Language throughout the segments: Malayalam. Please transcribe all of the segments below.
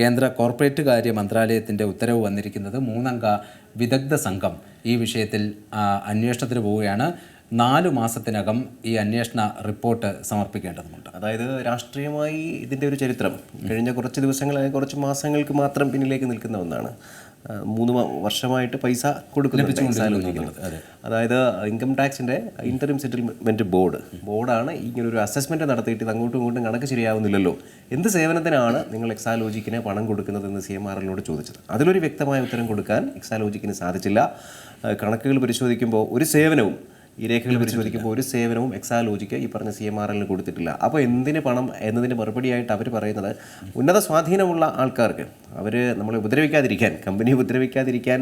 കേന്ദ്ര കോർപ്പറേറ്റ് കാര്യ മന്ത്രാലയത്തിന്റെ ഉത്തരവ് വന്നിരിക്കുന്നത് മൂന്നംഗ വിദഗ്ധ സംഘം ഈ വിഷയത്തിൽ അന്വേഷണത്തിന് പോവുകയാണ്. നാലു മാസത്തിനകം ഈ അന്വേഷണ റിപ്പോർട്ട് സമർപ്പിക്കേണ്ടതുണ്ട് അതായത് രാഷ്ട്രീയമായി ഇതിന്റെ ഒരു ചരിത്രം. കഴിഞ്ഞ കുറച്ച് ദിവസങ്ങൾ കുറച്ച് മാസങ്ങൾക്ക് മാത്രം പിന്നിലേക്ക് നിൽക്കുന്ന ഒന്നാണ്. മൂന്ന് വർഷമായിട്ട് പൈസ കൊടുക്കുന്നുണ്ട് അതായത് ഇൻകം ടാക്സിന്റെ ഇന്ററിം സെറ്റിൽമെന്റ് ബോർഡ് ബോർഡാണ് ഇങ്ങനെ ഒരു അസസ്മെന്റ് നടത്തിയിട്ട് അങ്ങോട്ടും ഇങ്ങോട്ടും കണക്ക് ശരിയാവുന്നില്ലല്ലോ. എന്ത് സേവനത്തിനാണ് നിങ്ങൾ എക്സാലോജിക്കിന് പണം കൊടുക്കുന്നതെന്ന് സി എം ആർ എല്ലിനോട് ചോദിച്ചത്? അതിലൊരു വ്യക്തമായ ഉത്തരം കൊടുക്കാൻ എക്സാലോജിക്കിന് സാധിച്ചില്ല. കണക്കുകൾ പരിശോധിക്കുമ്പോൾ ഒരു സേവനവും ഈ രേഖകൾ പരിശോധിക്കുമ്പോൾ ഒരു സേവനവും എക്സാലോജിക്ക് ഈ പറഞ്ഞ സി എം ആർ എല്ലിന് കൊടുത്തിട്ടില്ല. അപ്പോൾ എന്തിന് പണം എന്നതിന് മറുപടിയായിട്ട് അവർ പറയുന്നത് ഉന്നത സ്വാധീനമുള്ള ആൾക്കാർക്ക് അവർ നമ്മളെ ഉപദ്രവിക്കാതിരിക്കാൻ കമ്പനി ഉപദ്രവിക്കാതിരിക്കാൻ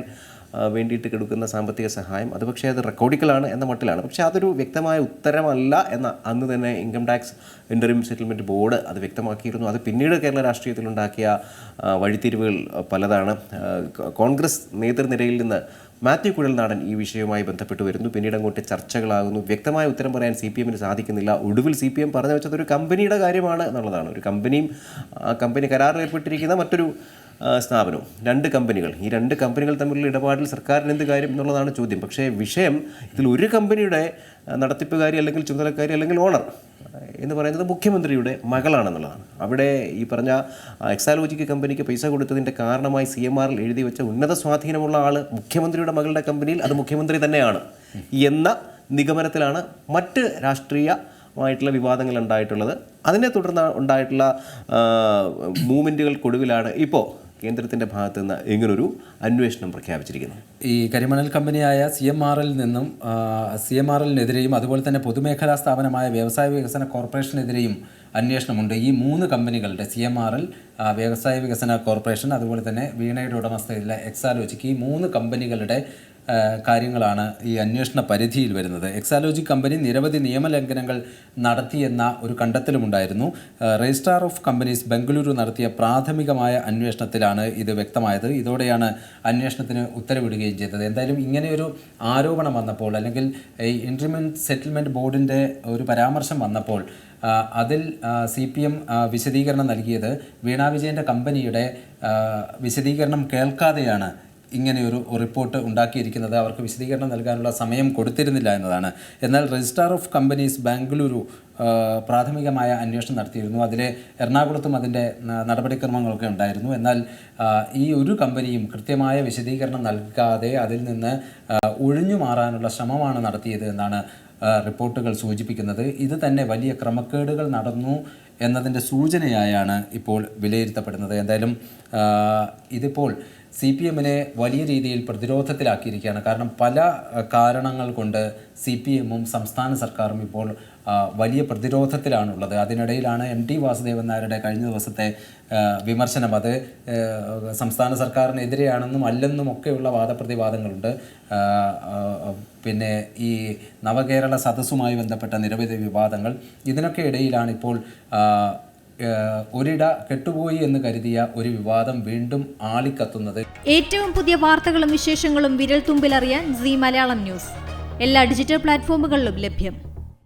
വേണ്ടിയിട്ട് കൊടുക്കുന്ന സാമ്പത്തിക സഹായം അത് പക്ഷേ അത് റെക്കോർഡിക്കലാണ് എന്ന മട്ടിലാണ്. പക്ഷേ അതൊരു വ്യക്തമായ ഉത്തരമല്ല എന്ന അന്ന് തന്നെ income tax interim settlement board അത് വ്യക്തമാക്കിയിരുന്നു. അത് പിന്നീട് കേരള രാഷ്ട്രീയത്തിലുണ്ടാക്കിയ വഴിത്തിരിവുകൾ പലതാണ്. കോൺഗ്രസ് നേതൃനിരയിൽ നിന്ന് മാത്യു കുഴൽനാടൻ ഈ വിഷയവുമായി ബന്ധപ്പെട്ട് വരുന്നു. പിന്നീട് അങ്ങോട്ട് ചർച്ചകളാകുന്നു. വ്യക്തമായ ഉത്തരം പറയാൻ സി പി എമ്മിന് സാധിക്കുന്നില്ല. ഒടുവിൽ സി പി എം പറഞ്ഞു വെച്ചത് ഒരു കമ്പനിയുടെ കാര്യമാണ് എന്നുള്ളതാണ്. ഒരു കമ്പനിയും ആ കമ്പനി കരാറിൽ ഏർപ്പെട്ടിരിക്കുന്ന മറ്റൊരു സ്ഥാപനവും. രണ്ട് കമ്പനികൾ. ഈ രണ്ട് കമ്പനികൾ തമ്മിലുള്ള ഇടപാടിൽ സർക്കാരിന് എന്ത് കാര്യം എന്നുള്ളതാണ് ചോദ്യം. പക്ഷേ വിഷയം ഇതിൽ ഒരു കമ്പനിയുടെ നടത്തിപ്പുകാരി അല്ലെങ്കിൽ ചുമതലക്കാരി അല്ലെങ്കിൽ ഓണർ എന്ന് പറയുന്നത് മുഖ്യമന്ത്രിയുടെ മകളാണെന്നുള്ളതാണ്. അവിടെ ഈ പറഞ്ഞ എക്സാലോജിക്ക് കമ്പനിക്ക് പൈസ കൊടുത്തതിന്റെ കാരണമായി സി എം ആറിൽ എഴുതി വെച്ച ഉന്നത സ്വാധീനമുള്ള ആൾ മുഖ്യമന്ത്രിയുടെ മകളുടെ കമ്പനിയിൽ അത് മുഖ്യമന്ത്രി തന്നെയാണ് എന്ന നിഗമനത്തിലാണ് മറ്റ് രാഷ്ട്രീയമായിട്ടുള്ള വിവാദങ്ങൾ ഉണ്ടായിട്ടുള്ളത്. അതിനെ തുടർന്ന് ഉണ്ടായിട്ടുള്ള മൂവ്മെന്റുകൾക്കൊടുവിലാണ് ഇപ്പോൾ കേന്ദ്രത്തിന്റെ ഭാഗത്തു നിന്ന് ഇങ്ങനൊരു അന്വേഷണം പ്രഖ്യാപിച്ചിരിക്കുന്നത്. ഈ കരിമണൽ കമ്പനിയായ സി എം ആർ എൽ നിന്നും സി എം ആർ എല്ലിനെതിരെയും അതുപോലെ തന്നെ പൊതുമേഖലാ സ്ഥാപനമായ വ്യവസായ വികസന കോർപ്പറേഷനെതിരെയും അന്വേഷണമുണ്ട്. ഈ മൂന്ന് കമ്പനികളുടെ സി എം ആർ എൽ വ്യവസായ വികസന കോർപ്പറേഷൻ അതുപോലെ തന്നെ വീണയുടെ ഉടമസ്ഥയിലെ എക്സാലോജിക്ക് ഈ മൂന്ന് കമ്പനികളുടെ കാര്യങ്ങളാണ് ഈ അന്വേഷണ പരിധിയിൽ വരുന്നത്. എക്സാലോജി കമ്പനി നിരവധി നിയമലംഘനങ്ങൾ നടത്തിയെന്ന ഒരു കണ്ടെത്തലുമുണ്ടായിരുന്നു. രജിസ്ട്രാർ ഓഫ് കമ്പനീസ് ബംഗളൂരു നടത്തിയ പ്രാഥമികമായ അന്വേഷണത്തിലാണ് ഇത് വ്യക്തമായത്. ഇതോടെയാണ് അന്വേഷണത്തിന് ഉത്തരവിടുകയും ചെയ്തത്. എന്തായാലും ഇങ്ങനെയൊരു ആരോപണം വന്നപ്പോൾ അല്ലെങ്കിൽ ഈ ഇൻട്രിമെന്റ് സെറ്റിൽമെന്റ് ബോർഡിന്റെ ഒരു പരാമർശം വന്നപ്പോൾ അതിൽ സി പി എം വിശദീകരണം നൽകിയത് വീണാ വിജയന്റെ കമ്പനിയുടെ വിശദീകരണം കേൾക്കാതെയാണ് ഇങ്ങനെയൊരു റിപ്പോർട്ട് ഉണ്ടാക്കിയിരിക്കുന്നത് അവർക്ക് വിശദീകരണം നൽകാനുള്ള സമയം കൊടുത്തിരുന്നില്ല എന്നതാണ്. എന്നാൽ രജിസ്ട്രാർ ഓഫ് കമ്പനീസ് ബാംഗ്ലൂരു പ്രാഥമികമായ അന്വേഷണം നടത്തിയിരുന്നു. അതിൽ എറണാകുളത്തും അതിന്റെ നടപടിക്രമങ്ങളൊക്കെ ഉണ്ടായിരുന്നു. എന്നാൽ ഈ ഒരു കമ്പനിയും കൃത്യമായ വിശദീകരണം നൽകാതെ അതിൽ നിന്ന് ഒഴിഞ്ഞു മാറാനുള്ള ശ്രമമാണ് നടത്തിയത് എന്നാണ് റിപ്പോർട്ടുകൾ സൂചിപ്പിക്കുന്നത്. ഇത് തന്നെ വലിയ ക്രമക്കേടുകൾ നടന്നു എന്നതിന്റെ സൂചനയായാണ് ഇപ്പോൾ വിലയിരുത്തപ്പെടുന്നത്. എന്തായാലും ഇതിപ്പോൾ സി പി എമ്മിനെ വലിയ രീതിയിൽ പ്രതിരോധത്തിലാക്കിയിരിക്കുകയാണ്. കാരണം പല കാരണങ്ങൾ കൊണ്ട് സി പി എമ്മും സംസ്ഥാന സർക്കാരും ഇപ്പോൾ വലിയ പ്രതിരോധത്തിലാണുള്ളത്. അതിനിടയിലാണ് എം ടി വാസുദേവൻ നായരുടെ കഴിഞ്ഞ ദിവസത്തെ വിമർശനം. അത് സംസ്ഥാന സർക്കാരിനെതിരെയാണെന്നും അല്ലെന്നും ഒക്കെയുള്ള വാദപ്രതിവാദങ്ങളുണ്ട്. പിന്നെ ഈ നവകേരള സദസ്സുമായി ബന്ധപ്പെട്ട നിരവധി വിവാദങ്ങൾ. ഇതിനൊക്കെ ഇടയിലാണ് ഇപ്പോൾ ഒരിട കെട്ടുപോയി എന്ന് കരുതിയ ഒരു വിവാദം വീണ്ടും ആളിക്കത്തുന്നത്. ഏറ്റവും പുതിയ വാർത്തകളും വിശേഷങ്ങളും വിരൽ തുമ്പിലറിയാൻ സി മലയാളം ന്യൂസ്. എല്ലാ ഡിജിറ്റൽ പ്ലാറ്റ്ഫോമുകളിലും ലഭ്യം.